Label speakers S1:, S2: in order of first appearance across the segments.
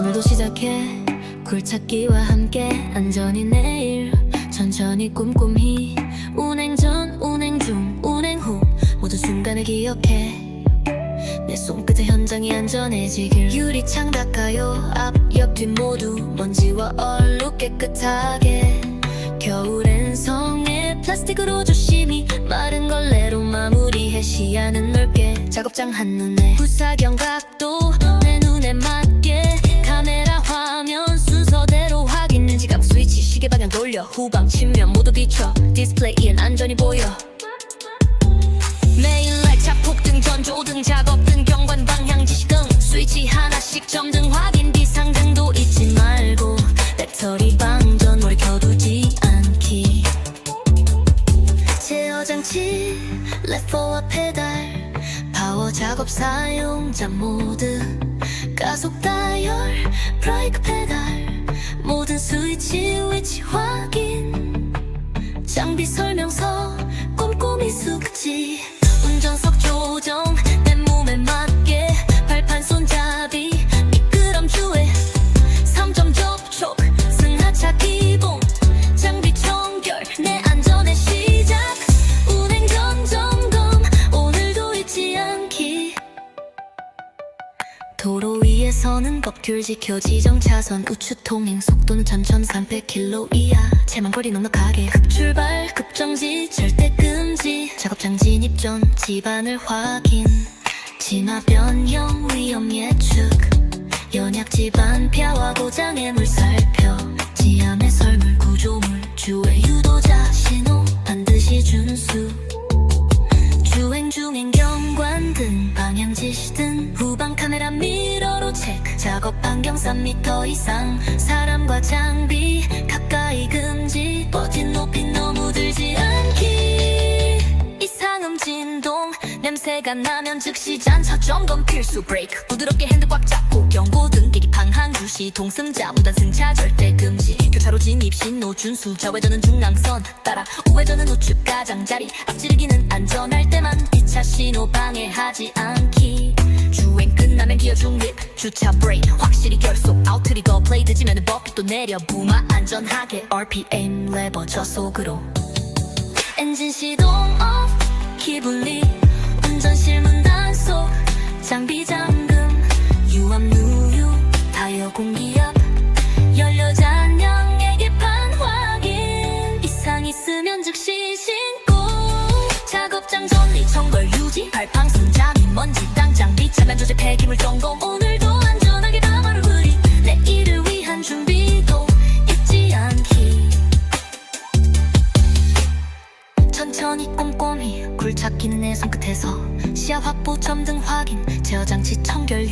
S1: 오늘도 시작해. 굴착기와 함께 안전히 내일. 천천히 꼼꼼히 운행 전 운행 중 운행 후 모든 순간을 기억해. 내 손끝에 현장이 안전해지길. 유리창 닦아요. 앞, 옆, 뒷 모두 먼지와 얼룩 깨끗하게. 겨울엔 성에 플라스틱으로 조심히 마른 걸레로 마무리해. 시야는 넓게. 작업장 한눈에 부사경 각도 내 눈에 맞 돌려. 후방 측면 모두 비춰. 디스플레이엔 안전히 보여. 매일 날 자폭등 전조등 작업등 경관 방향 지시 등 스위치 하나씩 점등 확인. 비상등도 잊지 말고 배터리 방전 오래 켜두지 않기. 제어 장치 레퍼와 페달 파워 작업 사용자 모드 가속 다이얼 브레이크 페달 모든 스위치 위치 확인. 장비 설명서 꼼꼼히 숙지. 운전석 조정 내 몸에 맞 서는 법규를 지켜 지정 차선 우측 통행 속도는 전천 300km 이하. 채만거리 넉넉하게 급출발 급정지 절대 금지. 작업장 진입 전 집안을 확인. 진화 변형 위험 예측. 연약 집안 폐와 고장의 물 살펴. 지함의 설물 구조물 주의 유도자 신호 반드시 준수 주행 중엔 경관등 방향 지시등 후방 카메라 미러로 체크. 작업 반경 3m 이상. 사람과 장비 가까이 금지. 버튼 높이 너무 들지 냄새가 나면 즉시 잔차 점검 필수 브레이크 부드럽게 핸들 꽉 잡고 경고등 계기판 한줄 시동승자 무단 승차 절대 금지. 교차로 진입 신호 준수. 좌회전은 중앙선. 따라 우회전은 우측 가장자리. 앞지르기는 안전할 때만 2차 신호 방해하지 않기. 주행 끝나면 기어 중립. 주차 브레이크 확실히 결속. 아웃트리거 블레이드 지면은 버킷 또 내려. 부마 안전하게 RPM 레버 저속으로. 엔진 시동 오프 기분리 운전 실 문 단속 장비 잠금 유압 누유 타이어 공기압 연료 잔량 계기판 확인. 이상 있으면 즉시 신고. 작업장 정리 청걸 유지 발판 손잡이 먼지 땅 장비 차단 조제 폐기물 점검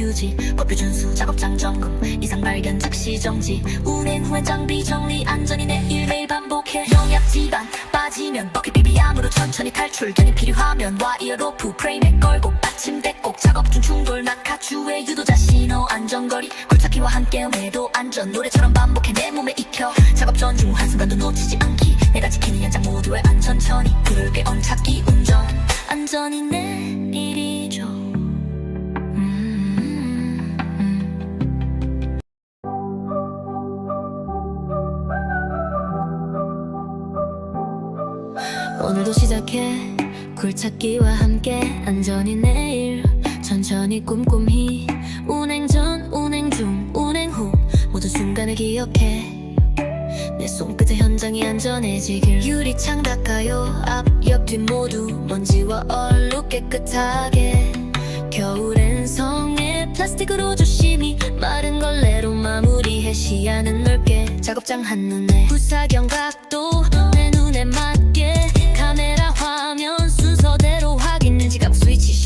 S1: 유지 법규 준수 작업장 점검 이상 발견 즉시 정지. 운행 후엔 장비 정리 안전히 내일 매일 반복해. 영약 지반 빠지면 버킷 비비암으로 천천히 탈출. 견이 필요하면 와이어 로프 프레임에 걸고 받침대 꼭 작업 중 충돌 낙하 주의 유도자 신호 안전거리. 굴착기와 함께 매도 안전 노래처럼 반복해 내 몸에 익혀. 작업 전중 한순간도 놓치지 않기. 내가 지키는 현장 모두의 안전 천이 붉게 엉착기 운전. 안전이 내 굴착기와 함께 안전히 내일 천천히 꼼꼼히 운행 전 운행 중 운행 후 모든 순간을 기억해. 내 손끝에 현장이 안전해지길. 유리창 닦아요. 앞, 옆, 뒷 모두 먼지와 얼룩 깨끗하게. 겨울엔 성에 플라스틱으로 조심히 마른 걸레로 마무리해. 시야는 넓게 작업장 한눈에. 부사경 각도 내 눈에 맞게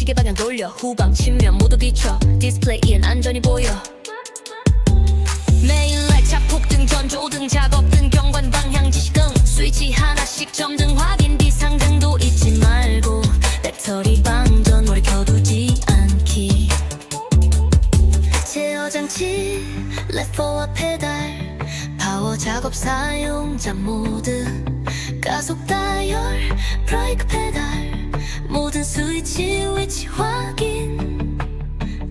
S1: 시계 방향 돌려. 후방 측면 모두 비춰. 디스플레이엔 안전히 보여. 매일 날 자폭등 전조등 작업등 경관 방향 지시 등 스위치 하나씩 점등 확인 비상등도 잊지 말고 배터리 방전 오래 켜두지 않기. 제어 장치 레퍼와 페달 파워 작업 사용자 모드 가속 다이얼 브레이크 페달 모든 스위치 위치 확인.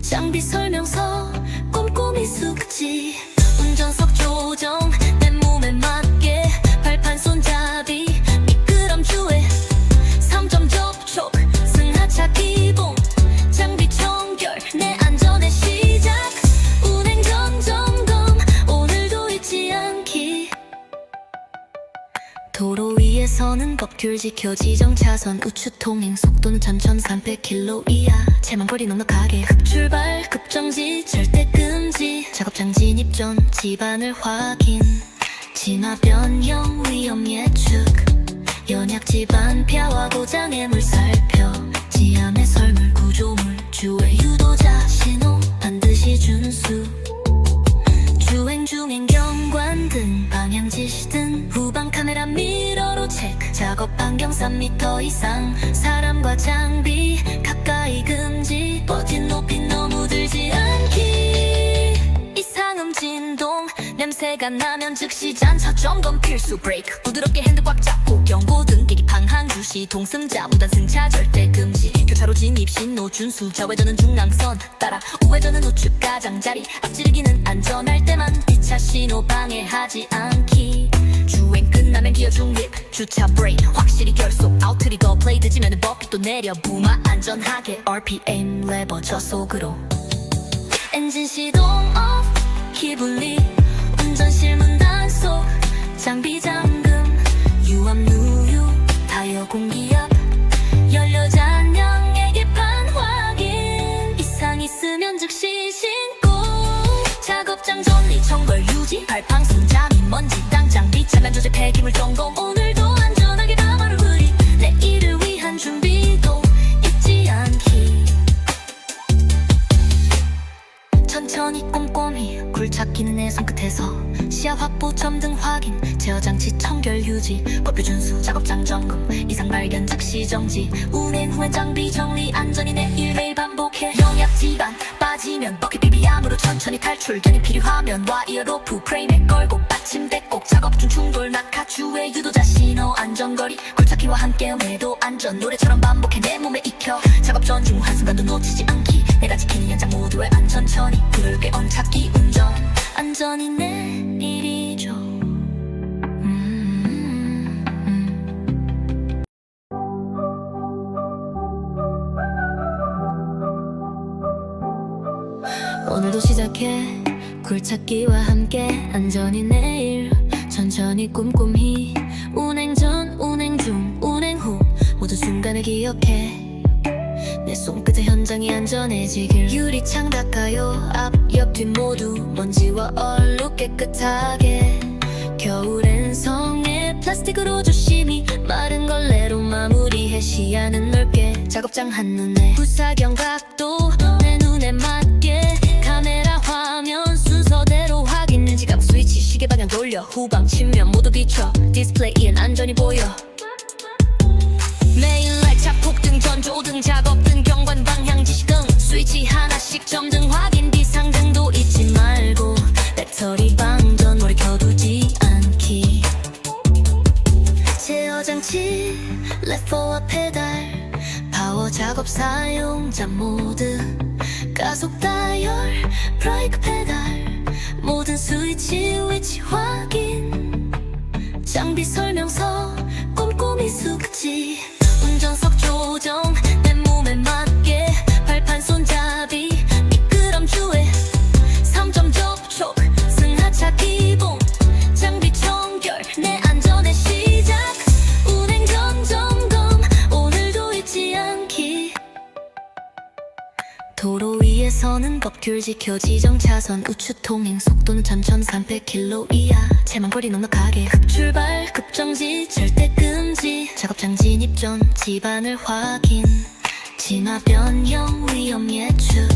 S1: 장비 설명서 꼼꼼히 숙지. 운전석 조정 법규를 지켜 지정 차선 우측 통행 속도는 전천 300km 이하. 채만거리 넉넉하게. 흡출발 급정지 절대 금지. 작업장 진입 전 집안을 확인. 진화 변형 위험 예측. 연약 집안 폐와 고장의 물 살펴. 지함의 설물 구조물 주의 유도자 신호 반드시 준수. 주행 중엔 경관 등 방향 지시등 후방 카메라 미러로 체크 작업 반경 3m 이상. 사람과 장비 가까이 금지. 버틴 높이 너무 들지 않기. 이상음 진동. 냄새가 나면 즉시 잔차. 점검 필수 브레이크. 부드럽게 핸드 꽉 잡고 경고등 깨기 방향 주시. 동승자 무단 승차 절대 금지. 교차로 진입 신호 준수 좌회전은 중앙선. 따라 우회전은 우측 가장자리. 앞지르기는 안전할 때만 뒷차 신호 방해하지 않기. 주행 끝 나면 기어 중립 주차 브레이크 확실히 결속 아웃트리거 블레이드 지면은 또 내려. 부마 안전하게 RPM 레버 저속으로. 엔진 시동 off 기분리 정지. 운행 후엔 장비 정리 안전이 내일 매일 반복해. 영약 집안 빠지면 버킷 비비암으로 천천히 탈출. 견이 필요하면 와이어 로프 프레임에 걸고 받침대 꼭 작업 중 충돌 낙하. 주의 유도자 신호 안전거리. 굴착기와 함께 매도 안전. 노래처럼 반복해 내 몸에 익혀. 작업 전중 한순간도 놓치지 않기. 내가 지키는 현장 모두의 안전 천이 부르게 언착기 운전. 안전이 내 일이 오늘도 시작해. 굴착기와 함께 안전히 내일 천천히 꼼꼼히 운행 전 운행 중 운행 후 모든 순간을 기억해. 내 손끝에 현장이 안전해지길 유리창 닦아요. 앞, 옆, 뒷 모두 먼지와 얼룩 깨끗하게. 겨울엔 성에 플라스틱으로 조심히 마른 걸레로 마무리해. 시야는 넓게 작업장 한눈에. 부사경 각도 내 눈에 맞 돌려. 후방 측면 모두 비춰. 디스플레이엔 안전히 보여. 매일 라이트 자폭등 전조등 작업등 경관 방향 지시등 스위치 하나씩 점등 확인. 비상등도 잊지 말고 배터리 방전 오래 켜두지 않기. 제어 장치 레퍼와 페달 파워 작업 사용자 모드 가속 다이얼 브레이크 페달 모든 스위치 위치 확인. 장비 설명서 꼼꼼히 숙지 지켜 지정 차선 우측 통행 속도는 전천 300km 이하. 채만거리 넉넉하게 흡출발 급정지 절대 금지. 작업장 진입 전 집안을 확인. 진화 변형 위험 예측.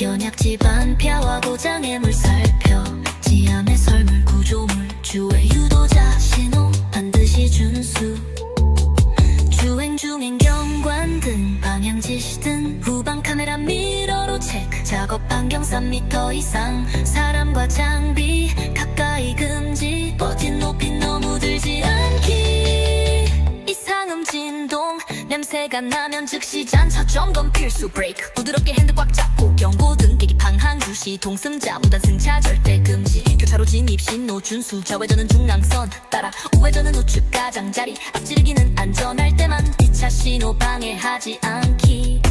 S1: 연약 집안 폐와 고장의 물 살펴. 지함의 설물 구조물 주의 유도자 신호 반드시 준수 작업 반경 3m 이상. 사람과 장비 가까이 금지. 버틴 높이 너무 들지 않기. 이상음 진동. 냄새가 나면 즉시 잔차 점검 필수 브레이크 부드럽게 핸드 꽉 잡고 경고등 깨기 방향 주시. 동승자 무단 승차 절대 금지. 교차로 진입 신호 준수. 좌회전은 중앙선. 따라 우회전은 우측 가장자리. 앞지르기는 안전할 때만 뒷차 신호 방해하지 않기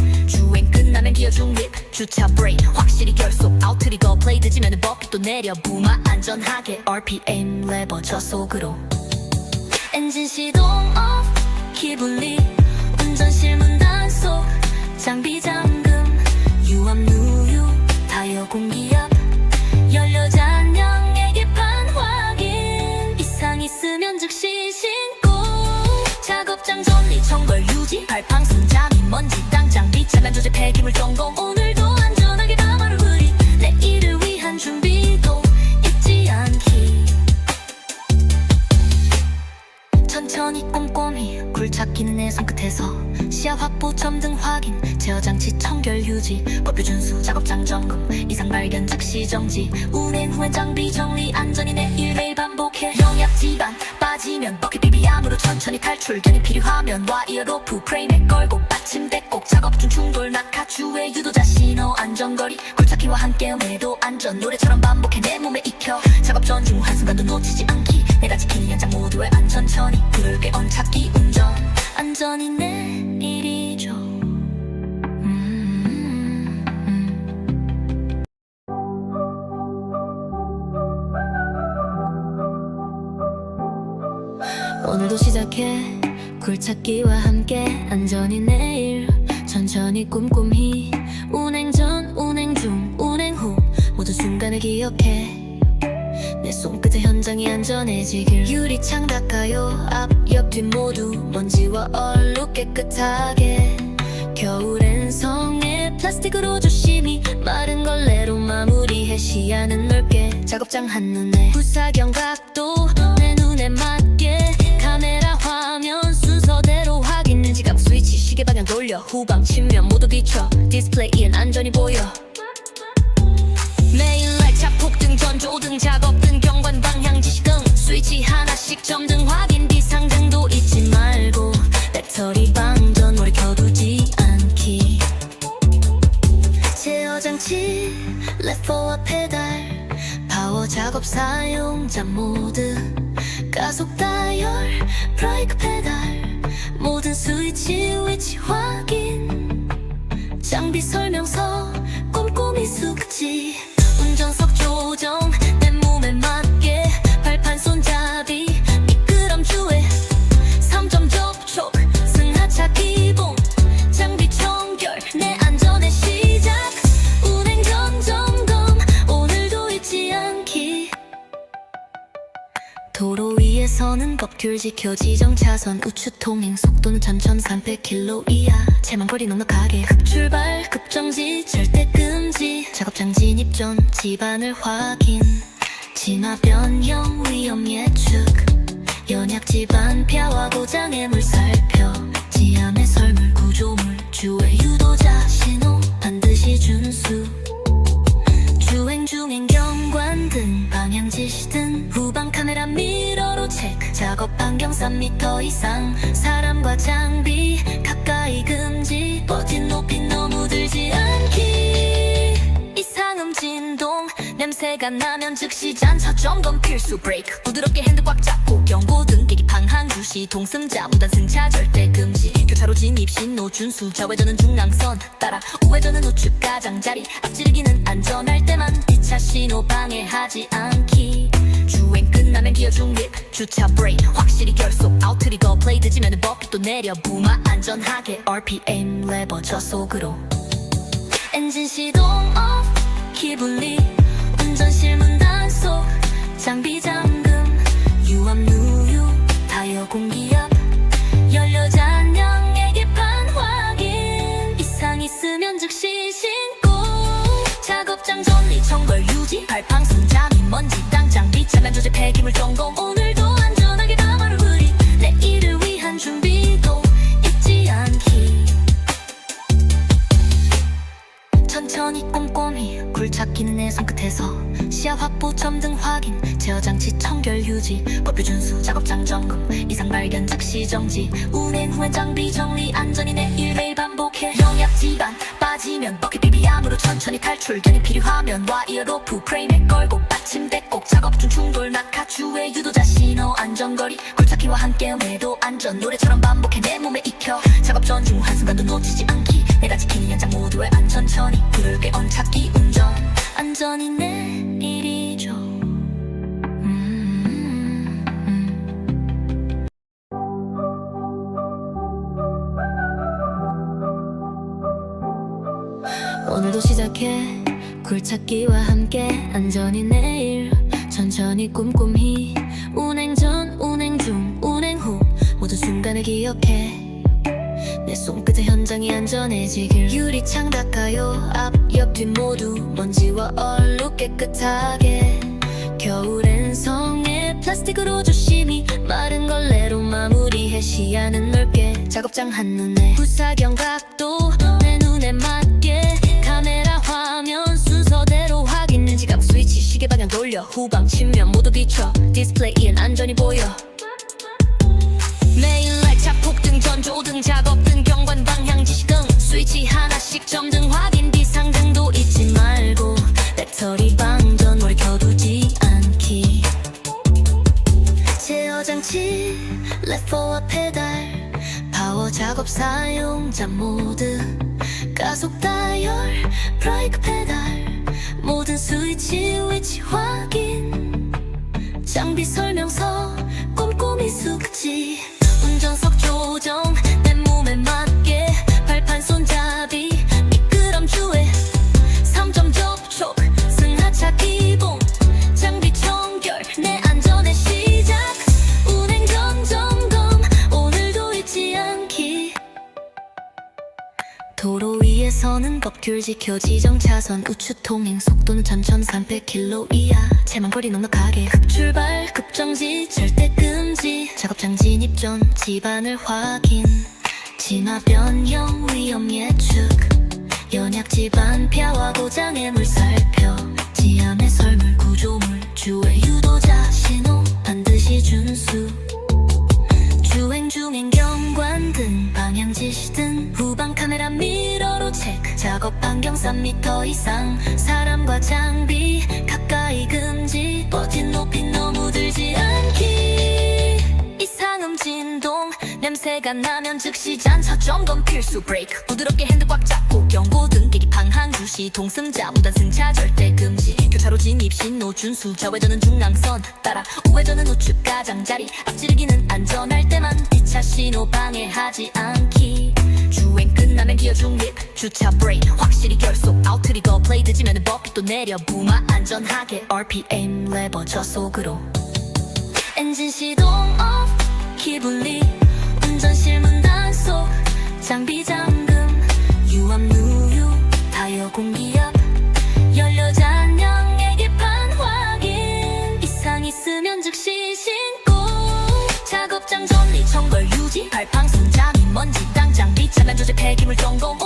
S1: 나면 기어 중립. 주차 브레이크 확실히 결속. 아웃트리거 블레이드 지면은 버킷 또 내려. 부마 안전하게 RPM 레버 저속으로. 엔진 시동 off. 기분리. 운전실 문 단속. 장비 잠금. 유압 누유. 타이어 공기압 연료 잔량 계기판 확인. 이상 있으면 즉시 신고. 작업장 정리 청걸 유지 발팡 순자미 먼지 땅 장비 차단 조제 폐기물 점검 오늘도 안전하게 가마를 흐리 내일을 위한 준비도 잊지 않기. 천천히 꼼꼼히 굴착기는 내 손끝에서 시야 확보 점등 확인 제어 장치 청결 유지 법규 준수 작업장 점검 이상 발견 즉시 정지. 운행 후엔 장비 정리 안전이 내일 매일 반복해. 영약 지반 빠지면 버킷 비비암으로 천천히 탈출. 견이 필요하면 와이어 로프 프레임에 걸고 받침대 꼭 작업 중 충돌 낙하 주의 유도자 신호 안전거리. 굴착기와 함께 매도 안전. 노래처럼 반복해 내 몸에 익혀. 작업 전 중 한순간도 놓치지 않기. 내가 지키는 현장 모두의 안전 천이. 불을 꽤 얹착기 운전. 안전이 내 굴착기와 함께 안전히 내일 천천히 꼼꼼히 운행 전 운행 중 운행 후 모든 순간을 기억해. 내 손끝에 현장이 안전해지길 유리창 닦아요. 앞, 옆, 뒷 모두 먼지와 얼룩 깨끗하게. 겨울엔 성에 플라스틱으로 조심히 마른 걸레로 마무리해 시야는 넓게. 작업장 한눈에 부사경 각도 내 눈에 맞 돌려. 후방 측면 모두 비춰. 디스플레이엔 안전히 보여. 매일 라이트 자폭등 전조 등 작업 등 경관 방향 지시 등 스위치 하나씩 점등 확인. 비상등도 잊지 말고 배터리 방전 오래 켜두지 않기. 제어 장치 forward 페달 파워 작업 사용자 모드 지켜 지정 차선 우측 통행 속도는 전천 300km 이하. 채망거리 넉넉하게 흡출발 급정지 절대 금지. 작업장 진입 전 집안을 확인. 진화 변형 위험 예측. 연약 집안 폐와 고장의 물 살펴. 지암의 설물 구조물 주의 유도자 신호 반드시 준수 주행 중엔 경관 등 방향 지시 등 후방 카메라 미러로 체크. 작업 반경 3m 이상 사람과 장비 가까이 금지. 버틴 높이 너무 들지 않기. 이상음 진동 냄새가 나면 즉시 잔차 점검 필수 브레이크 부드럽게 핸드 꽉 잡고 경고등 계기 방향 주시. 동승자 무단 승차 절대 금지. 교차로 진입 신호 준수. 좌회전은 중앙선. 따라 우회전은 우측 가장자리. 앞지르기는 안전할 때만 뒷차 신호 방해하지 않기. 주행 끝나면 기어 중립. 주차 브레이크 확실히 결속. 아웃트리거 블레이드 지면은 버킷 또 내려. 부마 안전하게 RPM 레버 저속으로. 엔진 시동 오프 기분 리 운전실 문 단 속 장비 잠금 유압 누유 타이어 공기압 연료 잔량 계기판 확인. 이상 있으면 즉시 신고. 작업장 정리 청걸 유지 발팡 순자미 먼지 땅 장비 차단 조제 폐기물 점검 오늘 점등 확인. 제어 장치 청결 유지. 법규 준수 작업장 점검. 이상 발견 즉시 정지. 운행 후엔 장비 정리 안전이 내일 매일 반복해. 영약 지반. 빠지면 버킷 비비암으로 천천히 탈출. 견이 필요하면 와이어 로프. 프레임에 걸고 받침대 꼭 작업 중 충돌 낙하 주의 유도자 신호 안전거리. 굴착기와 함께 매도 안전. 노래처럼 반복해 내 몸에 익혀. 작업 전중 한순간도 놓치지 않기. 내가 지키는 현장 모두의 천이 불을 꽤 얹착기 운전. 안전이 내일이 시작해 굴착기와 함께 안전히 내일 천천히 꼼꼼히 운행 전 운행 중 운행 후 모든 순간을 기억해. 내 손끝의 현장이 안전해지길 유리창 닦아요 앞, 옆, 뒷 모두 먼지와 얼룩 깨끗하게. 겨울엔 성에 플라스틱으로 조심히 마른 걸레로 마무리해 시야는 넓게. 작업장 한눈에 부사경 각도 내 눈에 맞게 시계 방향 돌려. 후방 측면 모두 비춰 디스플레이엔 안전히 보여. 매일 날차 폭등 전조등 작업등 경관 방향 지시등. 스위치 하나씩 점등 확인 비상등도 잊지 말고 배터리 방전 오래 켜두지 않기. 제어 장치 레퍼와 페달 파워 작업 사용자 모드 가속 다이얼 브레이크 페달. 모든 스위치 위치 확인. 장비 설명서 꼼꼼히 숙지. 운전석 서는 법규를 지켜 지정 차선 우측 통행 속도는 전천 300km 이하. 채만거리 넉넉하게 급출발 급정지 절대 금지. 작업장 진입 전 집안을 확인. 진화 변형 위험 예측 연약 집안 폐와 고장의 물 살펴. 지하의 설물 구조물 주의 유도자 신호 반드시 준수. 주행 중엔 경관 등 방향 지시 등 후방 카메라 체크 반경 3m 이상 사람과 장비 가까이 금지 버튼 높이 너무 들지 않기 이상음 진동 냄새가 나면 즉시 잔차 점검 필수 브레이크 부드럽게 핸들 꽉 잡고 경고등 계기판 항 주시 동승자 무단 승차 절대 금지. 교차로 진입 신호 준수 좌회전은 중앙선. 따라 우회전은 우측 가장자리. 앞지르기는 안전할 때만 뒷차 신호 방해하지 않기. 주행 끝나면 기어 중립. 주차 브레이크 확실히 결속. 아웃트리거 블레이드 지면은 버피 또 내려. 부마 안전하게 RPM 레버 저속으로. 엔진 시동 오프 기분리 운전실 문 단속. 장비 잠금. 유압 타이어 공기압 연료 잔량 계기판 확인. 이상 있으면 즉시 신고. 작업장 정리 청걸 유지 발판 손잡이 먼지 땅 장 비 차량 조제 폐기물 점검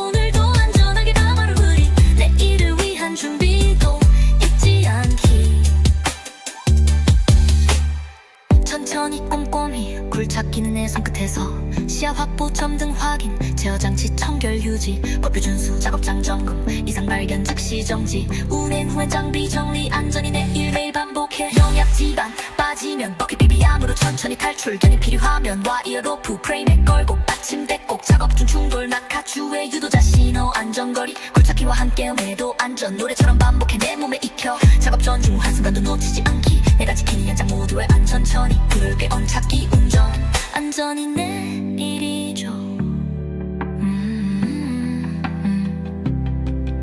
S1: 천천히 꼼꼼히 굴착기는 내 손끝에서 시야 확보 점등 확인 제어 장치 청결 유지 법규 준수 작업장 점검 이상 발견 즉시 정지 운행 후엔 장비 정리 안전이 내일 매일 반복해. 영약 지반 빠지면 버킷 비비암으로 천천히 탈출 견이 필요하면 와이어 로프 프레임에 걸고 받침대 꼭 작업 중 충돌 낙하 주의 유도자 신호 안전거리 굴착기와 함께 매도 안전 노래처럼 반복해 내 몸에 익혀. 작업 전중 한순간도 놓치지 않기 지키는 현장 모두의 안전 천이 그럴게 언착기 운전. 안전이 내